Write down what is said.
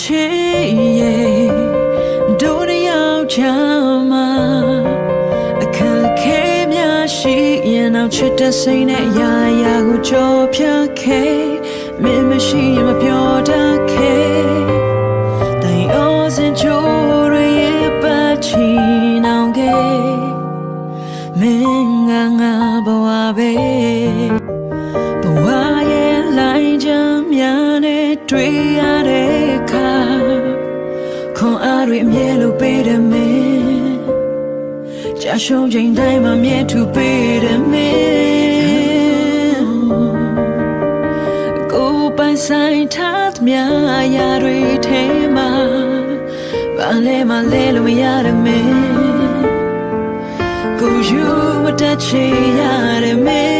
ချစ်ရဲ့ဒုရရောက်ချမှာအခက်ခဲများရှိရင်တော့ချစ်တဲ့စိတ်နဲ့အရာရာကိုကြော်ဖြတ်ခဲ့မင်းမရှိရင်မပြောတတ်ခဲ့တိုင်အောစင်ချိုးရရဲ့ပတ်ချီနောင်ခဲ့မင်းငါငါဘဝပဲဘဝရဲ့လိုင်းချမ်းများနဲ့တွေ့ရတဲ့အ ခါခွန်အားတွေအမြဲလိုပေးတယ်မင်းကြာရှုံးချိန်တိုင်းမှာမြဲထူပေးတယ်မင်းကိုယ်ပိုင်ဆိုင်ထားသမျှအရာတွေထဲမှာဘာလဲမလဲလို့မရတဲ့မင်းကိုယူဝတ်တချေရတယ်မင်း